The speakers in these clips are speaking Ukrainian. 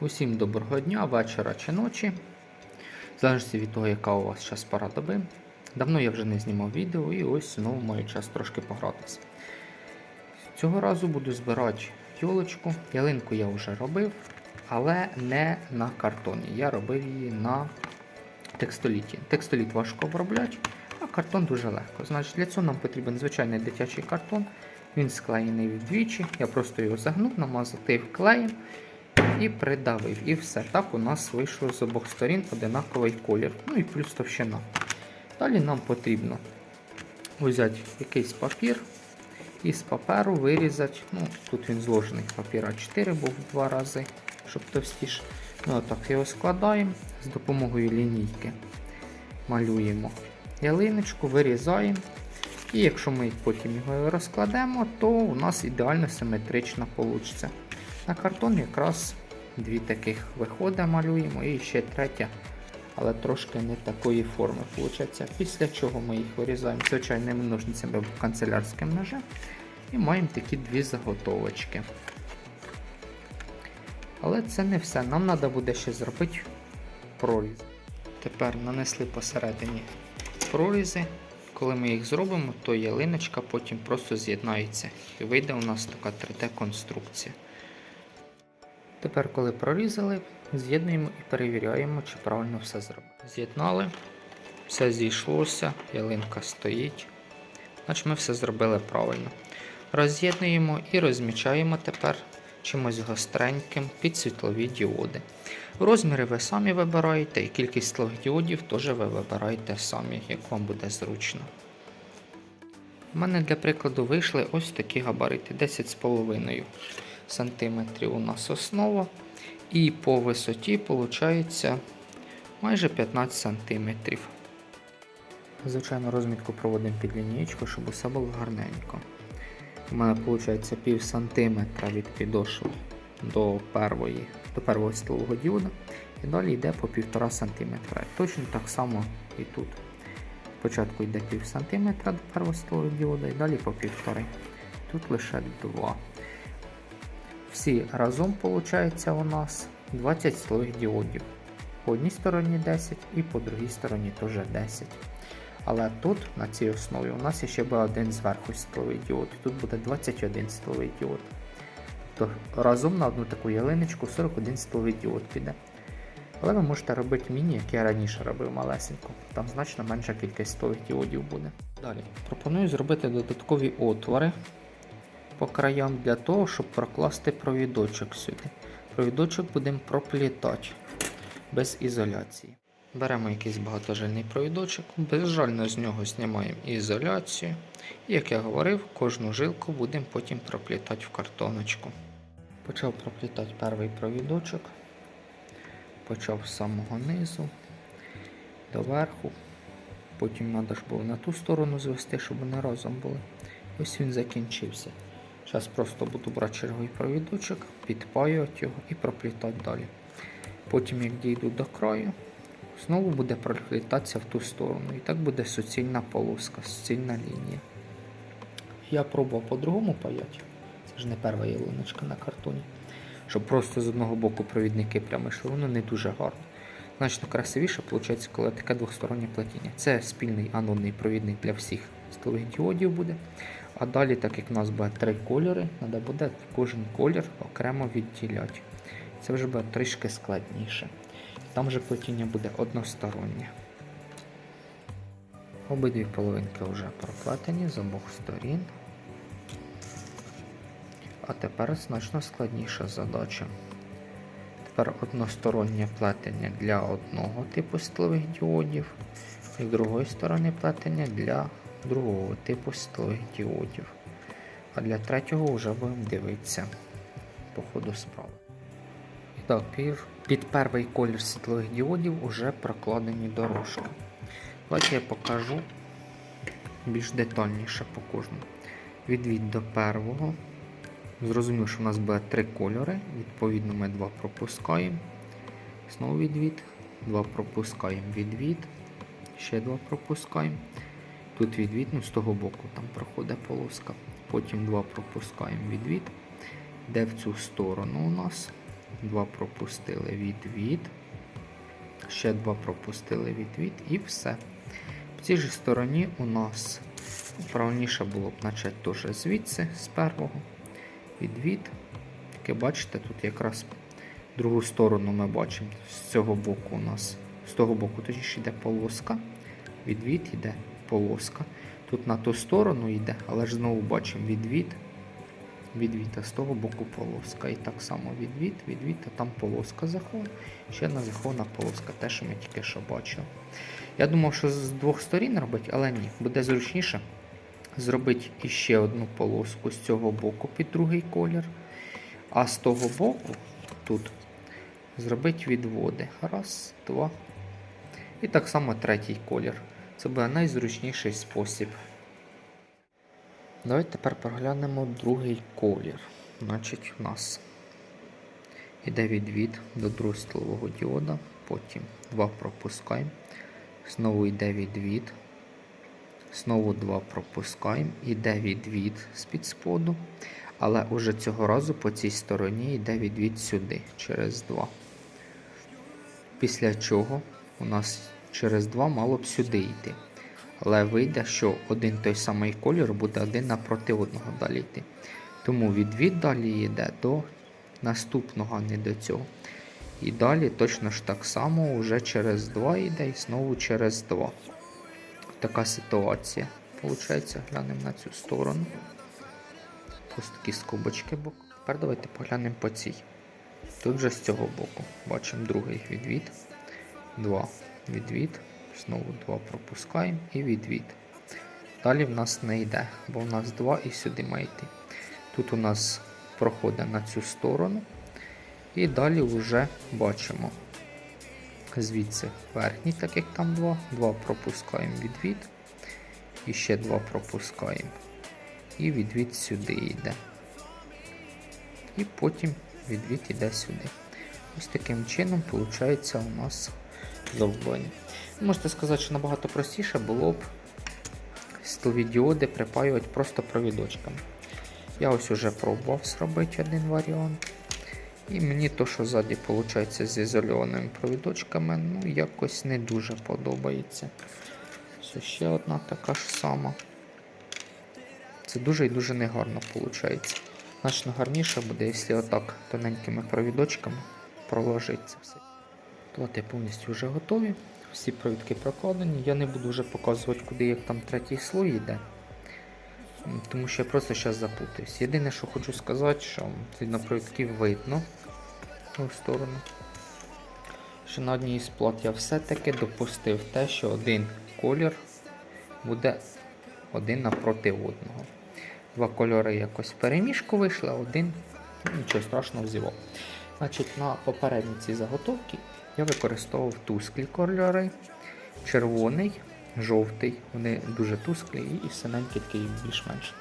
Усім доброго дня, вечора чи ночі. В залежності від того, яка у вас зараз пора доби. Давно я вже не знімав відео і ось знову маю час трошки погратися. Цього разу буду збирати йолочку. Ялинку я вже робив, але не на картоні. Я робив її на текстоліті. Текстоліт важко обробляти, а картон дуже легко. Значить, для цього нам потрібен звичайний дитячий картон. Він склеєний вдвічі. Я просто його загнув, намазав клеєм і придавив. І все. Так у нас вийшло з обох сторін одинаковий колір. Ну і плюс товщина. Далі нам потрібно взяти якийсь папір і з паперу вирізати. Ну, Тут він зложений папір А4 був два рази, щоб товстіше. Ми отак його складаємо з допомогою лінійки. Малюємо ялиночку, вирізаємо. І якщо ми потім його розкладемо, то у нас ідеально симетрично вийде. На картон якраз дві таких виходи малюємо і ще третя, але трошки не такої форми виходить. Після чого ми їх вирізаємо звичайними ножницями або канцелярським ножем і маємо такі дві заготовочки. Але це не все. Нам треба буде ще зробити проріз. Тепер нанесли посередині прорізи. Коли ми їх зробимо, то ялиночка потім просто з'єднається і вийде у нас така 3D-конструкція. Тепер, коли прорізали, з'єднуємо і перевіряємо, чи правильно все зробили. З'єднали, все зійшлося, ялинка стоїть. Значить ми все зробили правильно. Роз'єднуємо і розмічаємо тепер чимось гостреньким під світлові діоди. Розміри ви самі вибираєте, і кількість світлових діодів теж ви вибираєте самі, як вам буде зручно. У мене для прикладу вийшли ось такі габарити 10,5 см у нас основа. І по висоті виходить майже 15 см. Звичайно, розмітку проводимо під лінієчку, щоб усе було гарненько. У мене виходить пів сантиметра від підошви до первої, до первого стілового діода. І далі йде по 1,5 см. Точно так само і тут. Спочатку йде пів сантиметра до первого стілового діода і далі по 1,5. Тут лише 2. Всі разом виходить у нас 20 стілових діодів. По одній стороні 10 і по другій стороні теж 10. Але тут, на цій основі, у нас ще буде один зверху стіловий діод. Тут буде 21 стіловий діод. Тобто разом на одну таку ялиночку 41 стіловий діод піде. Але ви можете робити міні, як я раніше робив малесенько. Там значно менша кількість стілових діодів буде. Далі пропоную зробити додаткові отвори по краям для того, щоб прокласти провідочок сюди. Провідочок будемо проплітати без ізоляції. Беремо якийсь багатожильний провідочок, безжально з нього знімаємо ізоляцію. І, як я говорив, кожну жилку будемо потім проплітати в картоночку. Почав проплітати перший провідочок, почав з самого низу до верху. Потім треба ж було на ту сторону звести, щоб вони разом були. Ось він закінчився. Зараз просто буду брати черговий провідочок, підпаювати його і проплітати далі. Потім, як дійду до краю, знову буде проплітатися в ту сторону. І так буде суцільна полоска, суцільна лінія. Я пробував по-другому паяти. Це ж не перша ялиночка на картоні. Щоб просто з одного боку провідники прямо йшли, воно не дуже гарно. Значно красивіше виходить, коли таке двостороннє плетіння. Це спільний анодний провідник для всіх столових діодів буде. А далі, так як у нас буде три кольори, треба буде кожен колір окремо відділяти. Це вже буде трішки складніше. Там вже плетіння буде одностороннє. Обидві половинки вже проплетені з обох сторін. А тепер значно складніша задача. Тепер одностороннє плетення для одного типу стилових діодів, і другої сторони плетення для другого типу стилових діодів. А для третього вже будемо дивитися по ходу справи. І під перший колір світлових діодів вже прокладені дорожки. Давайте я покажу більш детальніше по кожному. Відвід до первого. Зрозуміло, що в нас буде три кольори. Відповідно, ми два пропускаємо. Знову відвід. Два пропускаємо відвід. Ще два пропускаємо. Тут відвід, ну з того боку там проходить полоска. Потім два пропускаємо відвід. Де в цю сторону у нас два пропустили відвід. Ще два пропустили відвід і все. В цій же стороні у нас правильніше було б почати теж звідси, з первого. Відвід. Таке бачите, тут якраз другу сторону ми бачимо. З цього боку у нас, з того боку точніше йде полоска. Відвід йде полоска. Тут на ту сторону йде, але ж знову бачимо відвід. Відвід, а з того боку полоска. І так само відвід, відвід, а там полоска захована. Ще одна захована полоска, те, що ми тільки що бачили. Я думав, що з двох сторін робити, але ні, буде зручніше зробити іще одну полоску з цього боку під другий колір. А з того боку тут зробити відводи. Раз, два. І так само третій колір. Це буде найзручніший спосіб. Давайте тепер проглянемо другий колір. Значить, у нас іде відвід до другого діода, потім два пропускаємо. Знову йде відвід. Знову два пропускаємо. Іде відвід з-під споду. Але уже цього разу по цій стороні йде відвід сюди, через два. Після чого у нас через два мало б сюди йти. Але вийде, що один той самий колір буде один напроти одного далі йти. Тому відвід далі йде до наступного, а не до цього. І далі точно ж так само вже через 2 йде і знову через 2. Така ситуація. Получається, глянемо на цю сторону. Ось такі скобочки бок. Тепер давайте поглянемо по цій. Тут вже з цього боку. Бачимо другий відвід. 2 відвід. Знову 2 пропускаємо і відвід. Далі в нас не йде, бо в нас 2 і сюди має йти. Тут у нас проходить на цю сторону. І далі вже бачимо звідси верхній, так як там 2. 2 пропускаємо відвід. І ще 2 пропускаємо. І відвід сюди йде. І потім відвід йде сюди. Ось таким чином виходить у нас завдання. Можете сказати, що набагато простіше було б стові діоди припаювати просто провідочками. Я ось уже пробував зробити один варіант. І мені то, що ззаді виходить з ізольованими провідочками, ну якось не дуже подобається. Це ще одна така ж сама. Це дуже і дуже негарно виходить. Значно гарніше буде, якщо отак тоненькими провідочками проложити це все. Плати повністю вже готові. Всі провідки прокладені. Я не буду вже показувати, куди як там третій слой йде. Тому що я просто зараз запутаюсь. Єдине, що хочу сказати, що на провідків видно в сторону. Що на одній із плат я все-таки допустив те, що один колір буде один напроти одного. Два кольори якось в переміжку вийшли, один нічого страшного взяв. Значить, на попередній цій заготовці я використовував тусклі кольори, червоний, жовтий, вони дуже тусклі і синенький такий більш-менш.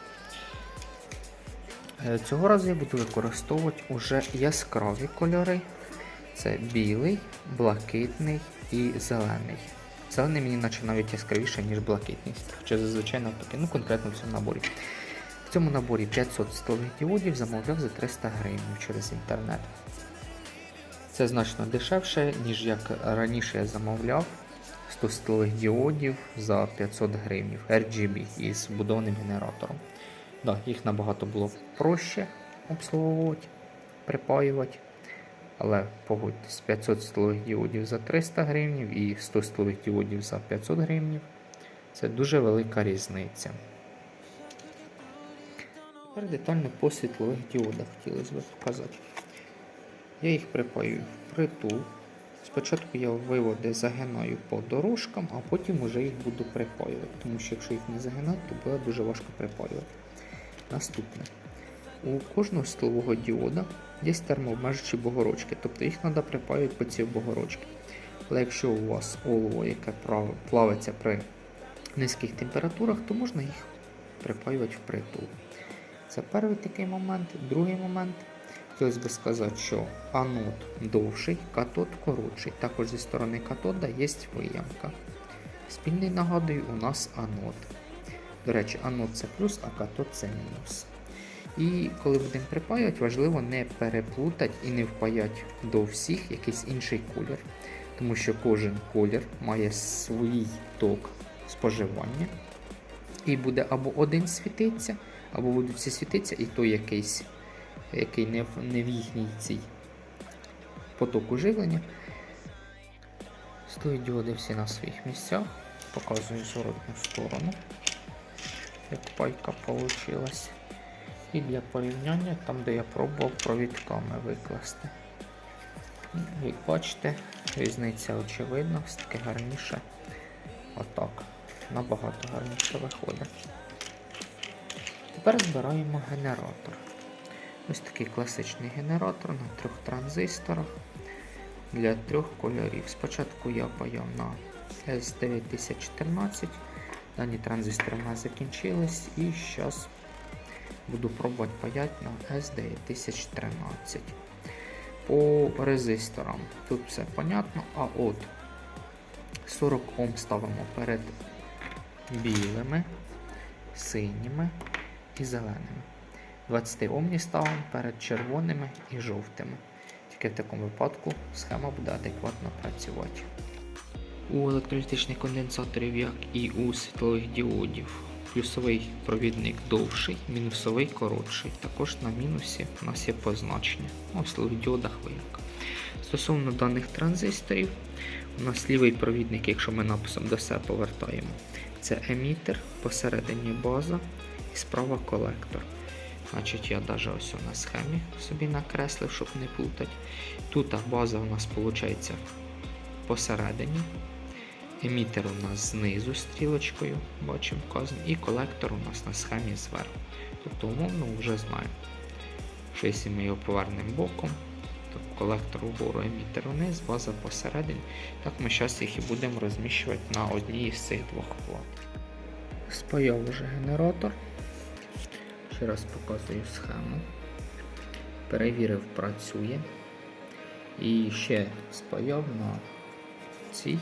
Е, Цього разу я буду використовувати уже яскраві кольори. Це білий, блакитний і зелений. Зелений мені наче навіть яскравіше, ніж блакитний. Хоча зазвичай навпаки, ну конкретно в цьому наборі. В цьому наборі 500 столових діодів замовляв за 300 гривень через інтернет. Це значно дешевше, ніж як раніше я замовляв 100 столових діодів за 500 гривень RGB із вбудованим генератором. Да, їх набагато було проще обслуговувати, припаювати. Але погодьтесь, 500 столових діодів за 300 гривень і 100 столових діодів за 500 гривень. Це дуже велика різниця. Тепер детально по світлових діодах хотілося б показати. Я їх припаю в притул. Спочатку я виводи загинаю по дорожкам, а потім вже їх буду припаювати. Тому що якщо їх не загинати, то буде дуже важко припаювати. Наступне. У кожного столового діода є термообмежуючі богорочки, тобто їх треба припаювати по ці богорочки. Але якщо у вас олово, яке плавиться при низьких температурах, то можна їх припаювати в притул. Це перший такий момент. Другий момент. Хотілося б сказати, що анод довший, катод коротший. Також зі сторони катода є виямка. Спільний нагадую, у нас анод. До речі, анод це плюс, а катод це мінус. І коли будемо припаювати, важливо не переплутати і не впаяти до всіх якийсь інший колір. Тому що кожен колір має свій ток споживання. І буде або один світитися, або будуть всі світитися, і той якийсь, який не в, не в їхній цій потоку живлення. Стоять діоди всі на своїх місцях. Показую зворотню сторону, як пайка вийшла. І для порівняння, там де я пробував провідками викласти. Як бачите, різниця очевидна, все таки гарніше. Отак. Набагато гарніше виходить. Тепер збираємо генератор. Ось такий класичний генератор на трьох транзисторах для трьох кольорів. Спочатку я паяв на S9014. Дані транзистори в нас закінчились і зараз буду пробувати паяти на S9013. По резисторам тут все понятно, а от 40 Ом ставимо перед білими, синіми і зеленими. 20 Омні ставимо перед червоними і жовтими. Тільки в такому випадку схема буде адекватно працювати. У електролітичних конденсаторів, як і у світлових діодів, плюсовий провідник довший, мінусовий коротший. Також на мінусі у нас є позначення. У світлових діодах виявка. Стосовно даних транзисторів, у нас лівий провідник, якщо ми написом до себе повертаємо, це емітер, посередині база і справа колектор. Значить, я навіть ось на схемі собі накреслив, щоб не плутати. Тут база у нас виходить посередині. Емітер у нас знизу стрілочкою, бачимо вказано, і колектор у нас на схемі зверху. Тобто, умовно, вже знаємо, що якщо ми його повернемо боком, то колектор вгору, емітер вниз, база посередині. Так ми зараз їх і будемо розміщувати на одній з цих двох плат. Спаяв вже генератор. Ще раз показую схему. Перевірив, працює. І ще спаяв на цій,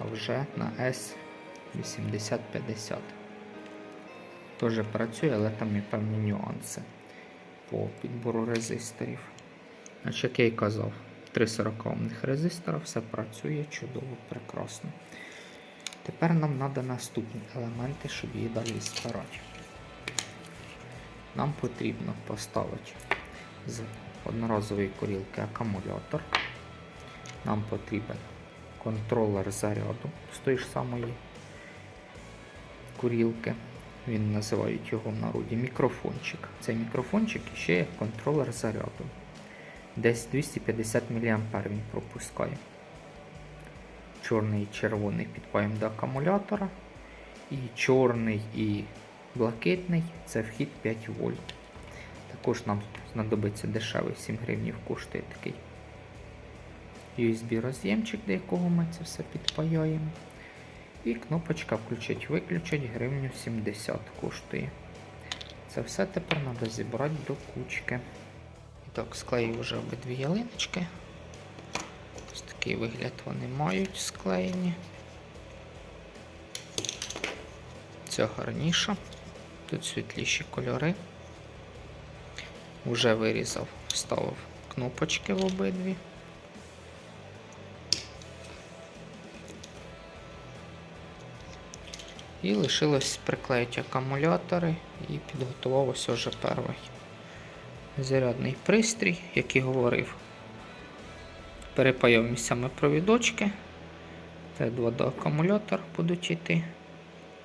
а вже на S8050. Теж працює, але там є певні нюанси по підбору резисторів. Значить, як я і казав, 340 ohmних резистора, все працює чудово, прекрасно. Тепер нам треба наступні елементи, щоб її далі збирати. Нам потрібно поставити з одноразової курілки акумулятор. Нам потрібен контролер заряду з тої ж самої курілки. Він називають його в народі мікрофончик. Цей мікрофончик ще є контролер заряду. Десь 250 мА він пропускає. Чорний і червоний підпаємо до акумулятора. І чорний і блакитний це вхід 5 вольт. Також нам знадобиться дешевий 7 гривнів коштує такий USB роз'ємчик, до якого ми це все підпаяємо. І кнопочка включить-виключить гривню 70 коштує. Це все тепер треба зібрати до кучки. І так, склею вже обидві ялиночки. Ось такий вигляд вони мають склеєні. Ця гарніша. Тут світліші кольори. Уже вирізав, вставив кнопочки в обидві. І лишилось приклеїти акумулятори і підготував ось уже перший зарядний пристрій, як і говорив. Перепаяв місцями провідочки. Т2 до акумулятор будуть йти.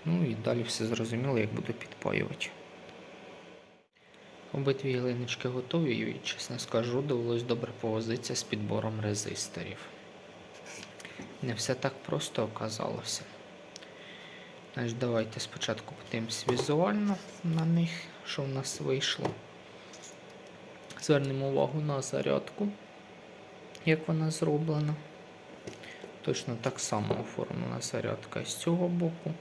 Ну і далі все зрозуміло, як буду підпаювати. Обидві ялиночки готові і, чесно скажу, довелось добре повозитися з підбором резисторів. Не все так просто оказалося. Значить, Давайте спочатку подивимось візуально на них, що в нас вийшло. Звернемо увагу на зарядку, як вона зроблена. Точно так само оформлена зарядка з цього боку.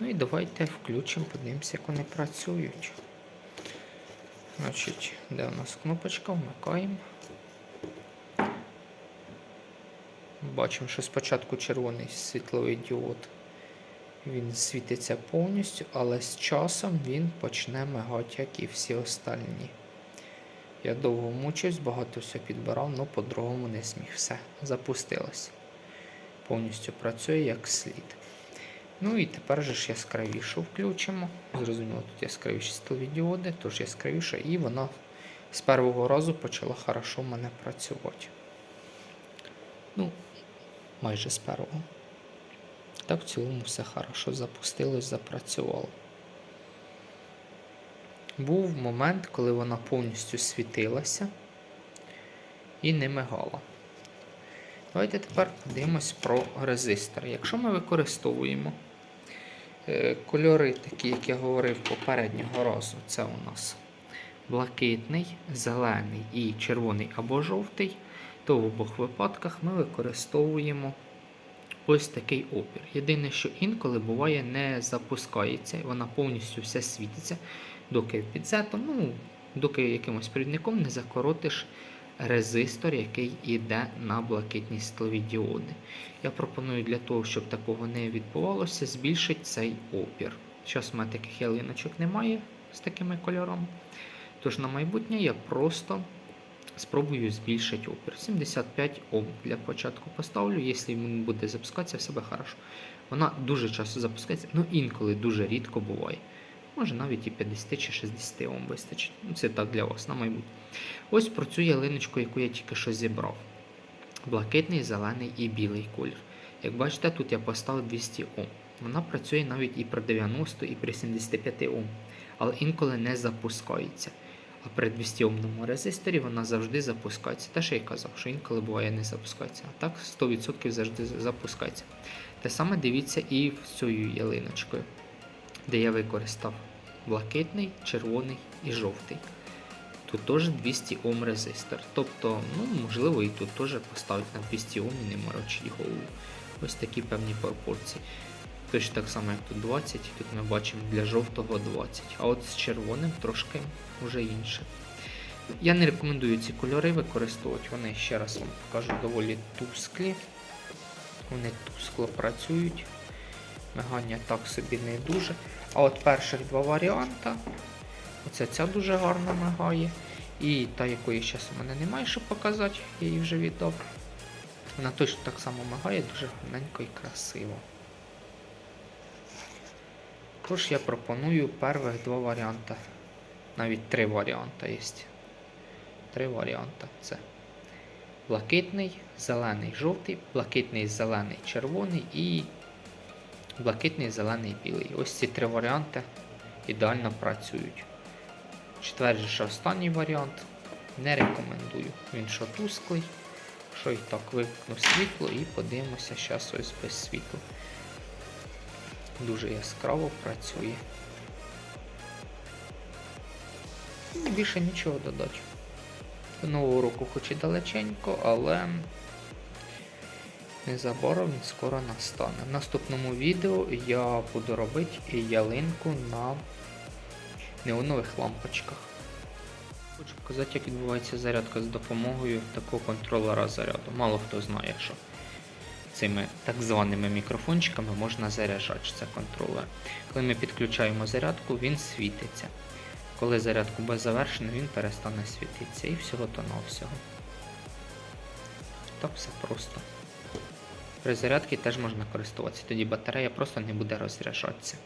Ну і давайте включимо, подивимося, як вони працюють. Значить, де у нас кнопочка, вмикаємо. Бачимо, що спочатку червоний світловий діод Він світиться повністю, але з часом він почне мигати, як і всі остальні. Я довго мучився, багато все підбирав, але по-другому не зміг. Все, запустилось. Повністю працює як слід. Ну і тепер же ж яскравішу включимо. Зрозуміло, тут яскравіші стилові діоди, тож яскравіша, і вона з першого разу почала хорошо в мене працювати. Ну, майже з першого. Так в цілому все хорошо запустилось, запрацювало. Був момент, коли вона повністю світилася і не мигала. Давайте тепер подивимось про резистор. Якщо ми використовуємо кольори, такі, як я говорив попереднього разу, це у нас блакитний, зелений і червоний або жовтий, то в обох випадках ми використовуємо ось такий опір. Єдине, що інколи буває не запускається, вона повністю все світиться, доки підзетом, ну, доки якимось провідником не закоротиш резистор, який йде на блакитні стилові діоди. Я пропоную для того, щоб такого не відбувалося, збільшити цей опір. Зараз у мене таких ялиночок немає з такими кольорами. Тож на майбутнє я просто спробую збільшити опір. 75 Ом для початку поставлю, якщо він буде запускатися, все буде хорошо. Вона дуже часто запускається, ну інколи дуже рідко буває. Може навіть і 50 чи 60 Ом вистачить. Ну, Це так для вас на майбутнє. Ось про цю ялиночку, яку я тільки що зібрав. Блакитний, зелений і білий колір. Як бачите, тут я поставив 200 Ом. Вона працює навіть і при 90, і при 75 Ом, але інколи не запускається. А при 200 омному резисторі вона завжди запускається. Те, що я казав, що інколи буває не запускається. А так 100% завжди запускається. Те саме дивіться і з цією ялиночкою, де я використав блакитний, червоний і жовтий. Тут теж 200 Ом резистор. Тобто, ну, можливо, і тут теж поставити на 200 Ом і не морочить голову. Ось такі певні пропорції. Точно так само, як тут 20, тут ми бачимо для жовтого 20. А от з червоним трошки вже інше. Я не рекомендую ці кольори використовувати. Вони, ще раз вам покажу, доволі тусклі. Вони тускло працюють. Мигання так собі не дуже. А от перших два варіанти. Оця ця дуже гарно мигає. І та, якої зараз у мене немає, щоб показати, я її вже віддав. Вона точно так само мигає, дуже гарненько і красиво. Тож я пропоную перших два варіанти. Навіть три варіанти є. Три варіанти. Це блакитний, зелений, жовтий, блакитний, зелений, червоний і блакитний, зелений, білий. Ось ці три варіанти ідеально працюють. Четвертий, що останній варіант не рекомендую. Він що тусклий, що і так вимкну світло і подивимося зараз ось без світла. Дуже яскраво працює. Ну, Більше нічого додати. До нового року хоч і далеченько, але незабаром він скоро настане. В наступному відео я буду робити ялинку на неонових лампочках. Хочу показати, як відбувається зарядка з допомогою такого контролера заряду. Мало хто знає, що цими так званими мікрофончиками можна заряджати це контролер. Коли ми підключаємо зарядку, він світиться. Коли зарядку буде завершено, він перестане світитися і всього то на всього. Так все просто. При зарядці теж можна користуватися, тоді батарея просто не буде розряджатися.